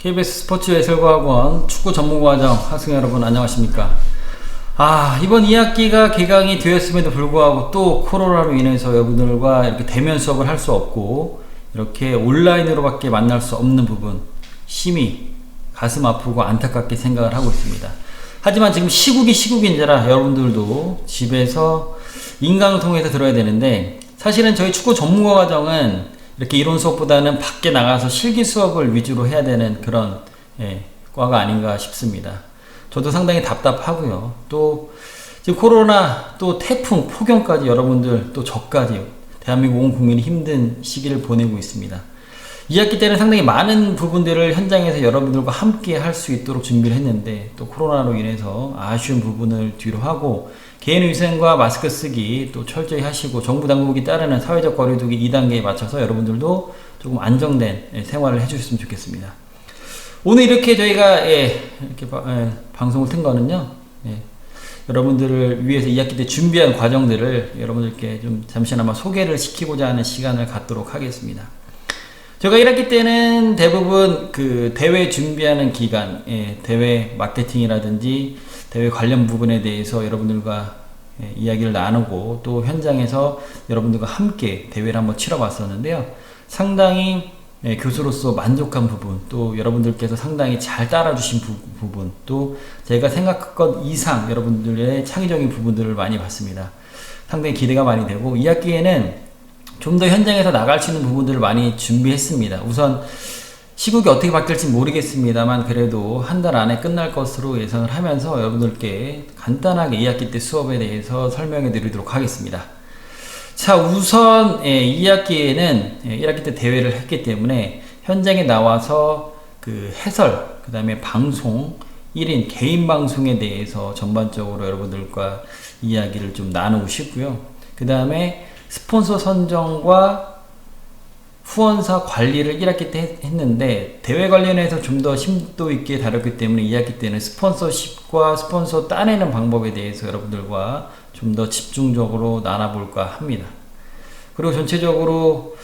KBS 스포츠 예술과학원 축구 전문과정 학생 여러분 안녕하십니까? 아 이번 2학기가 개강이 되었음에도 불구하고 또 코로나로 인해서 여러분들과 이렇게 대면 수업을 할 수 없고 이렇게 온라인으로밖에 만날 수 없는 부분 심히 가슴 아프고 안타깝게 생각을 하고 있습니다. 하지만 지금 시국이 시국인지라 여러분들도 집에서 인강을 통해서 들어야 되는데 사실은 저희 축구 전문가 과정은 이렇게 이론 수업보다는 밖에 나가서 실기 수업을 위주로 해야 되는 그런 예, 과가 아닌가 싶습니다. 저도 상당히 답답하고요. 또 지금 코로나 또 태풍 폭염까지 여러분들 또 저까지 대한민국 온 국민이 힘든 시기를 보내고 있습니다. 2학기 때는 상당히 많은 부분들을 현장에서 여러분들과 함께 할 수 있도록 준비를 했는데 또 코로나로 인해서 아쉬운 부분을 뒤로 하고 개인 위생과 마스크 쓰기 또 철저히 하시고 정부 당국이 따르는 사회적 거리두기 2단계에 맞춰서 여러분들도 조금 안정된 예, 생활을 해주셨으면 좋겠습니다. 오늘 이렇게 저희가 예, 이렇게 바- 예, 방송을 튼 거는요. 예, 여러분들을 위해서 2학기 때 준비한 과정들을 여러분들께 좀 잠시나마 소개를 시키고자 하는 시간을 갖도록 하겠습니다. 제가 1학기 때는 대부분 그 대회 준비하는 기간, 예, 대회 마케팅이라든지 대회 관련 부분에 대해서 여러분들과 예, 이야기를 나누고 또 현장에서 여러분들과 함께 대회를 한번 치러 봤었는데요. 상당히 예, 교수로서 만족한 부분, 또 여러분들께서 상당히 잘 따라주신 부, 부분, 또 제가 생각한 것 이상 여러분들의 창의적인 부분들을 많이 봤습니다. 상당히 기대가 많이 되고 2학기에는 좀 더 현장에서 나갈 수 있는 부분들을 많이 준비했습니다. 우선 시국이 어떻게 바뀔지 모르겠습니다만 그래도 한 달 안에 끝날 것으로 예상을 하면서 여러분들께 간단하게 2학기 때 수업에 대해서 설명해 드리도록 하겠습니다. 자, 우선 예, 2학기에는 1학기 때 대회를 했기 때문에 현장에 나와서 그 해설, 그 다음에 방송, 1인 개인 방송에 대해서 전반적으로 여러분들과 이야기를 좀 나누고 싶고요. 그 다음에 스폰서 선정과 후원사 관리를 1학기 때 했- 했는데 대회 관련해서 좀 더 심도 있게 다뤘기 때문에 2학기 때는 스폰서십과 스폰서 따내는 방법에 대해서 여러분들과 좀 더 집중적으로 나눠볼까 합니다. 그리고 전체적으로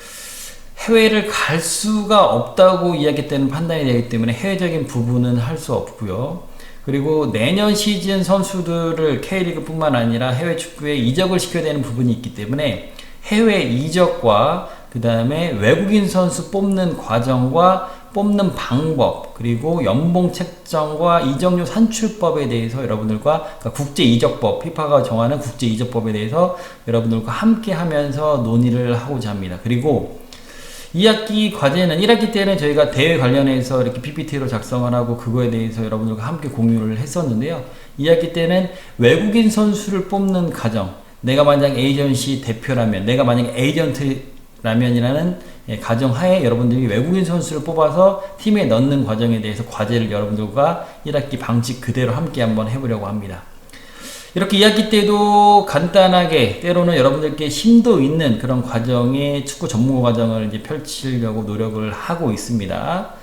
해외를 갈 수가 없다고 이야기 때는 판단이 되기 때문에 해외적인 부분은 할 수 없고요. 그리고 내년 시즌 선수들을 K리그뿐만 아니라 해외 축구에 이적을 시켜야 되는 부분이 있기 때문에 해외 이적과 그 다음에 외국인 선수 뽑는 과정과 뽑는 방법 그리고 연봉 책정과 이적료 산출법에 대해서 여러분들과 그러니까 국제 이적법 피파가 정하는 국제 이적법에 대해서 여러분들과 함께 하면서 논의를 하고자 합니다. 그리고 2학기 과제는 1학기 때는 저희가 대회 관련해서 이렇게 PPT로 작성을 하고 그거에 대해서 여러분들과 함께 공유를 했었는데요. 2학기 때는 외국인 선수를 뽑는 과정. 내가 만약 에이전시 대표라면, 내가 만약 에이전트라면이라는 예, 가정 하에 여러분들이 외국인 선수를 뽑아서 팀에 넣는 과정에 대해서 과제를 여러분들과 1학기 방식 그대로 함께 한번 해보려고 합니다. 이렇게 2학기 때도 간단하게 때로는 여러분들께 심도 있는 그런 과정의 축구 전문가 과정을 이제 펼치려고 노력을 하고 있습니다.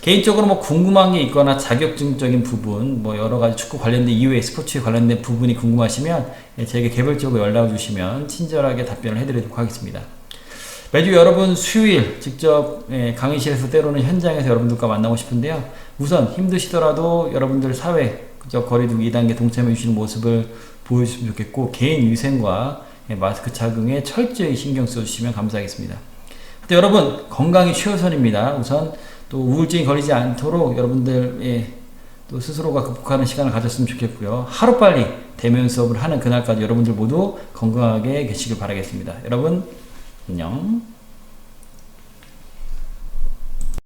개인적으로 뭐 궁금한 게 있거나 자격증적인 부분, 뭐 여러 가지 축구 관련된 이외의 스포츠에 관련된 부분이 궁금하시면 예, 저에게 개별적으로 연락 주시면 친절하게 답변을 해드리도록 하겠습니다. 매주 여러분 수요일 직접 예, 강의실에서 때로는 현장에서 여러분들과 만나고 싶은데요. 우선 힘드시더라도 여러분들 사회 그저 거리두기 2단계 동참해 주시는 모습을 보여주시면 좋겠고 개인 위생과 예, 마스크 착용에 철저히 신경 써주시면 감사하겠습니다. 여러분 건강이 최우선입니다. 우선 또 우울증이 걸리지 않도록 여러분들 예, 또 스스로가 극복하는 시간을 가졌으면 좋겠고요. 하루빨리 대면 수업을 하는 그날까지 여러분들 모두 건강하게 계시길 바라겠습니다. 여러분 안녕.